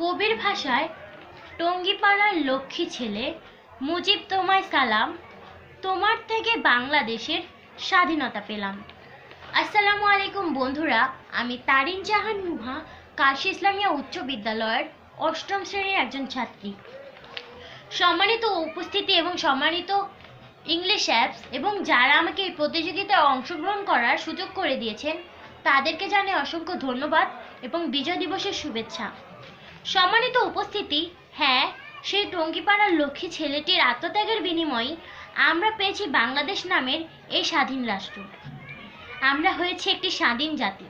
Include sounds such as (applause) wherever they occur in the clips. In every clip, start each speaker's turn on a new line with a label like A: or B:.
A: কবির ভাষায়, টঙ্গিপাড়ার লক্ষ্মী ছেলে, মুজিব তোমায় সালাম, তোমার থেকে বাংলাদেশের স্বাধীনতা পেলাম। আসসালামু আলাইকুম বন্ধুরা, আমি তারিন জাহান মুহা কাশি ইসলামিয়া উচ্চ বিদ্যালয়ের অষ্টম শ্রেণির একজন ছাত্রী। সম্মানিত উপস্থিতি এবং সম্মানিত ইংলিশ অ্যাপস এবং যারা আমাকে এই প্রতিযোগিতায় অংশগ্রহণ করার সুযোগ করে দিয়েছেন, তাদেরকে জানাই অসংখ্য ধন্যবাদ এবং বিজয় দিবসের শুভেচ্ছা। সম্মানিত উপস্থিতি হ্যাঁ সেই টঙ্গিপাড়ার লক্ষ্মী ছেলেটির আত্মত্যাগের বিনিময়ে আমরা পেয়েছি বাংলাদেশ নামের এই স্বাধীন রাষ্ট্র। আমরা হয়েছি একটি স্বাধীন জাতি।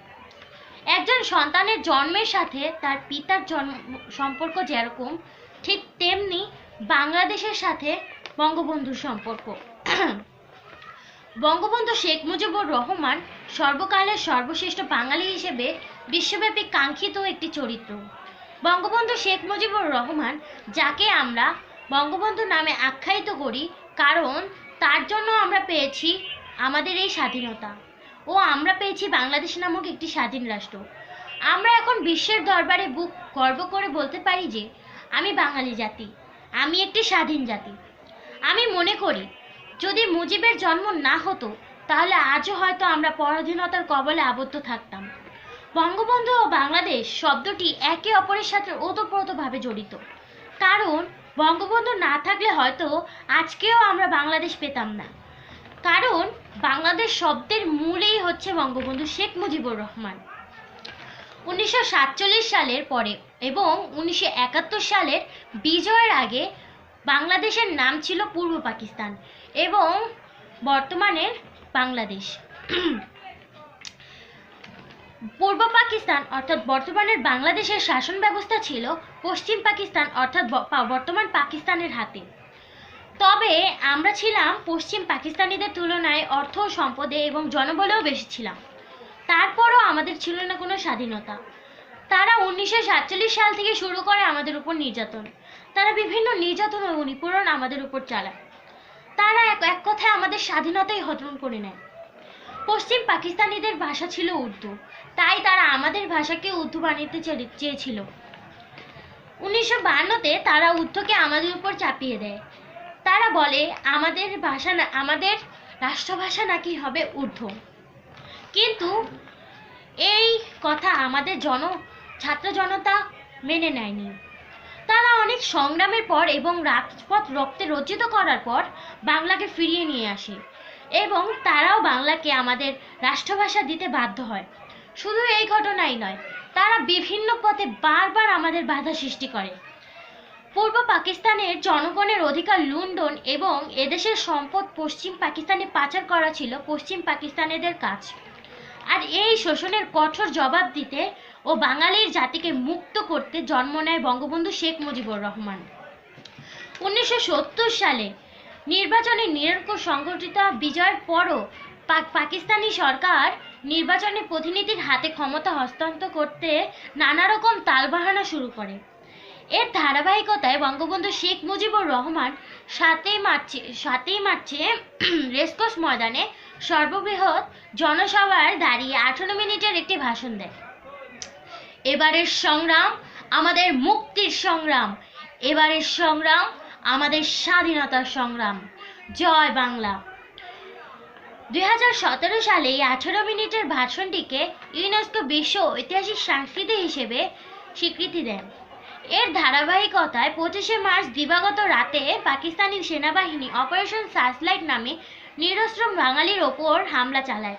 A: একজন সন্তানের জন্মের সাথে তার পিতার জন্ম, সম্পর্ক যেরকম, ঠিক তেমনি বাংলাদেশের সাথে বঙ্গবন্ধুর সম্পর্ক। বঙ্গবন্ধু শেখ মুজিবুর রহমান সর্বকালের সর্বশ্রেষ্ঠ বাঙালি হিসেবে বিশ্বব্যাপী কাঙ্ক্ষিত একটি চরিত্র। বঙ্গবন্ধু শেখ মুজিবুর রহমান, যাকে আমরা বঙ্গবন্ধু নামে আখ্যায়িত করি, কারণ তার জন্য আমরা পেয়েছি আমাদের এই স্বাধীনতা। ও আমরা পেয়েছি বাংলাদেশ নামক একটি স্বাধীন রাষ্ট্র। আমরা এখন বিশ্বের দরবারে বুক গর্ব করে বলতে পারি যে, আমি বাঙালি জাতি, আমি একটি স্বাধীন জাতি। আমি মনে করি, যদি মুজিবের জন্ম না হতো, তাহলে আজও হয়তো আমরা পরাধীনতার কবলে আবদ্ধ থাকতাম। বঙ্গবন্ধু ও বাংলাদেশ শব্দটি একে অপরের সাথে ওতপ্রোতভাবে জড়িত। কারণ, বঙ্গবন্ধু না থাকলে হয়তো আজকেও আমরা বাংলাদেশ পেতাম না। কারণ, বাংলাদেশ শব্দের মূলেই হচ্ছে বঙ্গবন্ধু শেখ মুজিবুর রহমান। উনিশশো সাতচল্লিশ সালের পরে এবং উনিশশো একাত্তর সালের বিজয়ের আগে বাংলাদেশের নাম ছিল পূর্ব পাকিস্তান এবং বর্তমানের বাংলাদেশ। পূর্ব পাকিস্তান অর্থাৎ বর্তমানের বাংলাদেশের শাসন ব্যবস্থা ছিল পশ্চিম পাকিস্তান অর্থাৎ বর্তমান পাকিস্তানের হাতে। তবে আমরা ছিলাম পশ্চিম পাকিস্তানিদের তুলনায় অর্থ সম্পদে এবং জনবলেও বেশি ছিলাম। তারপরও আমাদের ছিল না কোনো স্বাধীনতা। তারা উনিশশো সাতচল্লিশ সাল থেকে শুরু করে আমাদের উপর নির্যাতন। তারা বিভিন্ন নির্যাতন ও নিপীড়ন আমাদের উপর চালায়। তারা এক এক কথায় আমাদের স্বাধীনতাই হরণ করে নেয়। পশ্চিম পাকিস্তানিদের ভাষা ছিল উর্দু। তাই তারা আমাদের ভাষাকে উর্দু বানাতে চেয়েছিল। উনিশশো বান্নতে তারা উর্দুকে আমাদের উপর চাপিয়ে দেয়। তারা বলে, আমাদের ভাষা না আমাদের রাষ্ট্রভাষা নাকি হবে উর্দু। কিন্তু এই কথা আমাদের জন ছাত্র জনতা মেনে নেয়নি। তারা অনেক সংগ্রামের পর এবং রাজপথ রক্তে রচিত করার পর বাংলাকে ফিরিয়ে নিয়ে আসে এবং তারাও বাংলাকে আমাদের রাষ্ট্রভাষা দিতে বাধ্য হয়। শুধু এই ঘটনাই নয়, তারা বিভিন্ন পথে বারবার আমাদের বাধা সৃষ্টি করে। পূর্ব পাকিস্তানের জনগণের অধিকার লুণ্ঠন এবং এদেশের সম্পদ পশ্চিম পাকিস্তানে পাচার করা ছিল পশ্চিম পাকিস্তানিদের কাজ আর এই শোষণের কঠোর জবাব দিতে ও বাঙালির জাতিকে মুক্ত করতে জন্ম নেয় বঙ্গবন্ধু শেখ মুজিবুর রহমান। উনিশশো সত্তর সালে নির্বাচনে নিরঙ্কুশ সংগঠিত বিজয়ের পরও পাকিস্তানি সরকার নির্বাচনে প্রতিনিধির হাতে ক্ষমতা হস্তান্তর করতে নানা রকম তালবাহানা শুরু করে। এর ধারাবাহিকতায় বঙ্গবন্ধু শেখ মুজিবুর রহমান সাতই মার্চে সাতই মার্চে (clears throat) রেসকোর্স ময়দানে সর্ববৃহৎ জনসভায় দাঁড়িয়ে আঠারো মিনিটের একটি ভাষণ দেয় এবারের সংগ্রাম আমাদের মুক্তির সংগ্রাম। এবারের সংগ্রাম আমাদের স্বাধীনতার সংগ্রাম। জয় বাংলা। সতেরো সালে এই আঠেরো মিনিটের ভাষণটিকে ইউনেস্কো বিশ্ব ঐতিহাসিক সংস্কৃতি হিসেবে স্বীকৃতি দেন। এর ধারাবাহিকতায় পঁচিশে মার্চ দিবাগত রাতে পাকিস্তানি সেনাবাহিনী অপারেশন সার্চলাইট নামে নিরস্ত্র বাঙালির ওপর হামলা চালায়।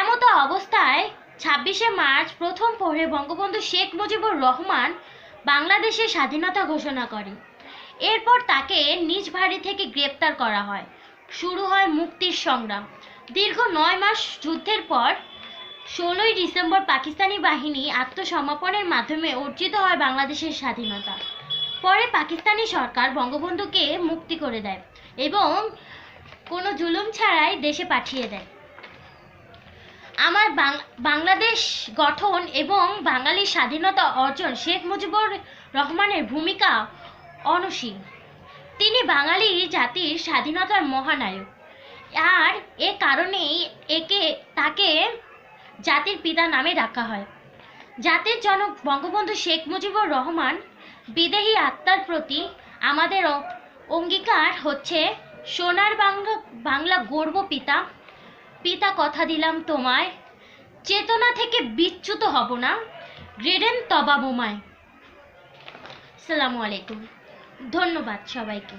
A: এমতো অবস্থায় ছাব্বিশে মার্চ প্রথম পরে বঙ্গবন্ধু শেখ মুজিবুর রহমান বাংলাদেশের স্বাধীনতা ঘোষণা করে এরপর তাকে নিজ বাড়ি থেকে গ্রেপ্তার করা হয়। শুরু হয় মুক্তির সংগ্রাম। দীর্ঘ নয় মাস যুদ্ধের পর ষোলোই ডিসেম্বর পাকিস্তানি বাহিনী আত্মসমর্পণের মাধ্যমে অর্জিত হয় বাংলাদেশের স্বাধীনতা। পরে পাকিস্তানি সরকার বঙ্গবন্ধুকে মুক্তি করে দেয় এবং কোনো জুলুম ছাড়াই দেশে পাঠিয়ে দেয়। আমার বাংলাদেশ গঠন এবং বাঙালির স্বাধীনতা অর্জন শেখ মুজিবুর রহমানের ভূমিকা অনসীম। তিনি বাঙালি জাতির স্বাধীনতার মহানায়ক। আর এ কারণেই একে, তাকে জাতির পিতা নামে ডাকা হয়। জাতির জনক বঙ্গবন্ধু শেখ মুজিবুর রহমান বিদেহী আত্মার প্রতি আমাদের অঙ্গীকার হচ্ছে, সোনার বাংলা বাংলা গর্ব পিতা পিতা কথা দিলাম তোমায়, চেতনা থেকে বিচ্যুত হব না গ্রেডেন তবা বোমায়। সালামু আলাইকুম। ধন্যবাদ সবাইকে।